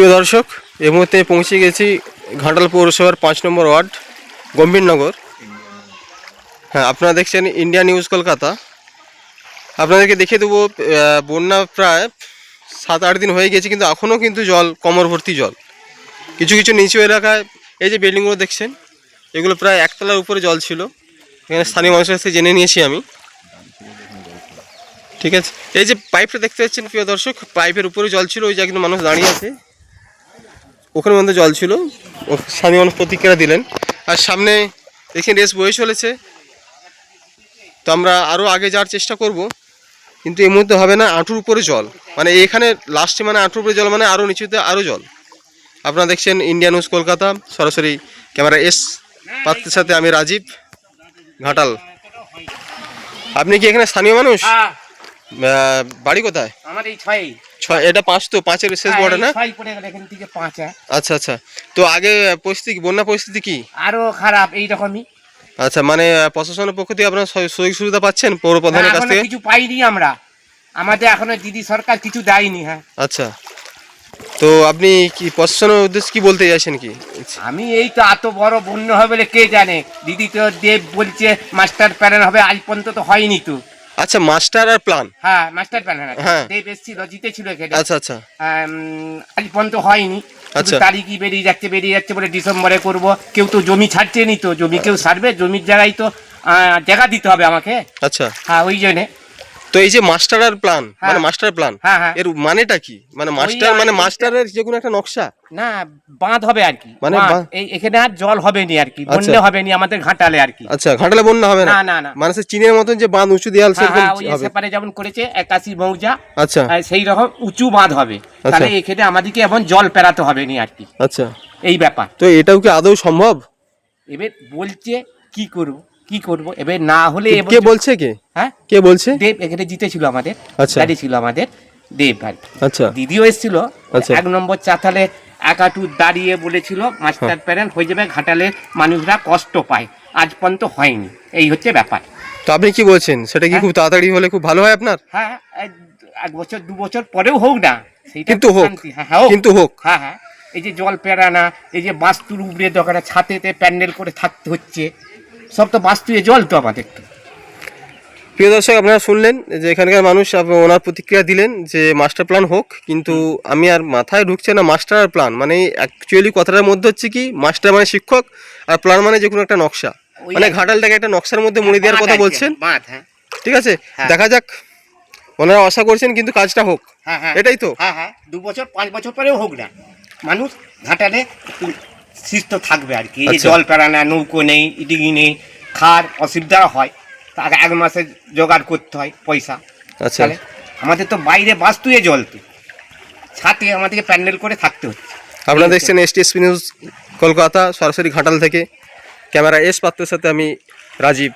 প্রিয় দর্শক এই মুহূর্তে পৌঁছে গেছি ঘাটাল পৌরসভার পাঁচ নম্বর ওয়ার্ড, গম্ভীরনগর। হ্যাঁ আপনারা দেখছেন ইন্ডিয়া নিউজ কলকাতা। আপনাদেরকে দেখিয়ে দেবো বন্যা প্রায় সাত, আট দিন হয়ে গেছে, কিন্তু এখনও কিন্তু জল, কমর ভর্তি জল। কিছু কিছু নিচু এলাকায় এই যে বিল্ডিংগুলো দেখছেন, এগুলো প্রায় একতলার উপরে জল ছিল। এখানে স্থানীয় মানুষের কাছে জেনে নিয়েছি আমি। ঠিক আছে? এই যে পাইপটা দেখতে পাচ্ছেন প্রিয় দর্শক পাইপের উপরে জল ছিল, ওই যে একজন মানুষ দাঁড়িয়ে আছে। ওখানে মধ্যে জল ছিল। স্থানীয় মানুষ প্রতিক্রিয়া দিলেন। আর সামনে দেখছেন রেস বয়ে চলেছে। তো আমরা আরও আগে যাওয়ার চেষ্টা করব। কিন্তু এই মুহূর্তে হবে না আঁটুর উপরে জল। মানে এখানে লাস্টে মানে আঁটুর উপরে জল মানে আরও নিচুতে আরও জল। আপনারা দেখছেন ইন্ডিয়ান নিউজ কলকাতা। সরাসরি ক্যামেরা এস পাত্রের সাথে আমি রাজীব ঘাটাল। আপনি কি এখানে স্থানীয় মানুষ? হ্যাঁ। বাড়ি কোথায়? আমার এই ছয় ছয় এটা পাঁচ তো পাঁচের শেষ বড় না? ছয় পড়ে গেল এখান থেকে পাঁচ হ্যাঁ। আচ্ছা আচ্ছা। তো আগে পরিস্থিতি বন্যা পরিস্থিতি কি? আরও খারাপ এই রকমই আচ্ছা মানে প্রশাসনের পক্ষ থেকে আপনারা সুযোগ সুবিধা পাচ্ছেন পৌর প্রধানের কাছ থেকে? কিছু পাইনি আমরা। আমাদের এখনও দিদি সরকার কিছু দেয়নি হ্যাঁ। আচ্ছা। তো আপনি কি প্রশাসনের উদ্দেশ্যে কি বলতে চাইছেন কি? আমি এই তো এত বড় বন্য হবে বলে কে জানে? দিদি তো দেব বলছে মাস্টার প্যারেন হবে আজ পর্যন্ত তো হয়নি তো। আচ্ছা মাস্টার আর প্ল্যান হ্যাঁ মাস্টার প্ল্যান হ্যাঁ। দেব এসছিল জিতেছিল এখানে। আচ্ছা আচ্ছা। আজ পর্যন্ত হয়নি। আচ্ছা। তারিখই বেরিয়ে যাচ্ছে বেরিয়ে যাচ্ছে বলে ডিসেম্বরে করব। কেউ তো জমি ছাড়ছে নি তো জমি কেউ ছাড়বে জমির জায়গায় তো জায়গা দিতে হবে আমাকে। আচ্ছা। হ্যাঁ ওই জন্যে। তো এই যে মাস্টার আর প্ল্যান হ্যাঁ। মানে মাস্টার প্ল্যান হ্যাঁ, হ্যাঁ। এর মানেটা কি? মানে মাস্টার মানে মাস্টারের যে কোনো একটা নকশা? না বাঁধ হবে আর কি। মানে এখানে আর জল হবে নি আর কি আচ্ছা। বন্যা হবে নি আমাদের ঘাটালে আর কি। আচ্ছা ঘাটালে বন্যা হবে না? না, না। মানে সে চীনের মতন যে বাঁধ উঁচু দেয়াল সেরকম ওই হবে। সেপারে যেমন করেছে একাশি মৌজা আচ্ছা। সেই রকম উঁচু বাঁধ হবে। আচ্ছা। তাহলে এখানে আমাদেরকে এখন জল পেরাতে হবে নি আর কি। আচ্ছা। এই ব্যাপার। তো এটাও কি আদৌ সম্ভব? এবার বলছে কি করব? কি করব? এবার না হলে কে বলছে কে? হ্যাঁ? কে বলছে? দেব এখানে জিতেছিল আমাদের। আচ্ছা। গাড়ি ছিল আমাদের। দেব কি। আচ্ছা। দিদিও এসেছিল। আচ্ছা। এক নম্বর চাতালে একাটু দাঁড়িয়ে বলেছিল মাস্টার হ্যাঁ। প্যারেন্ট হয়ে যাবে ঘাটালের মানুষরা কষ্ট পায়। আজ পর্যন্ত হয়নি। এই হচ্ছে ব্যাপার। তো আপনি কি বলছেন? সেটা কি হ্যাঁ। খুব তাড়াতাড়ি হলে খুব ভালো হয় আপনার? হ্যাঁ এক- এক বছর দু বছর পরেও হোক না কিন্তু হোক। হ্যাঁ হ্যাঁ হোক। কিন্তু হোক। হ্যাঁ হ্যাঁ। এই যে জল পেরানা এই যে বাস্তুর উপরে দোকানে ছাতেতে প্যান্ডেল করে থাকতে হচ্ছে। সব তো বাস্তুয়ে জল তো আমাদের। তো। প্রিয় দর্শক আপনারা শুনলেন যে এখানকার মানুষ ওনার প্রতিক্রিয়া দিলেন যে মাস্টার প্ল্যান হোক কিন্তু আমি আর মাথায় ঢুকছে না মাস্টার আর প্ল্যান মানে অ্যাকচুয়ালি কথাটার মধ্যে হচ্ছে কি মাস্টার মানে শিক্ষক আর প্ল্যান মানে যে কোনো একটা নকশা। মানে ঘাটালটাকে একটা নকশার মধ্যে মুড়ে দেওয়ার কথা বলছেন? হ্যাঁ। ঠিক আছে? হ্যাঁ। দেখা যাক। ওনারা আশা করছেন কিন্তু কাজটা হোক। হ্যাঁ হ্যাঁ। এটাই তো। হ্যাঁ হ্যাঁ। দু বছর পাঁচ বছর পরেও হোক না। মানুষ ঘাটালে সুস্থ থাকবে আর কি। এই পেড়া আচ্ছা। জল পেরানা নৌকো নেই ইডিগি নেই খার অসুবিধা হয়। তাকে এক মাসে জোগাড় করতে হয় পয়সা। আচ্ছা। তাহলে আমাদের তো বাইরে বাস্তুয়ে জল তো ছাতে আমাদেরকে প্যান্ডেল করে থাকতে হচ্ছে। আপনারা দেখছেন এস নিউজ কলকাতা সরাসরি ঘাটাল থেকে। ক্যামেরা এস পাত্রের সাথে আমি রাজীব।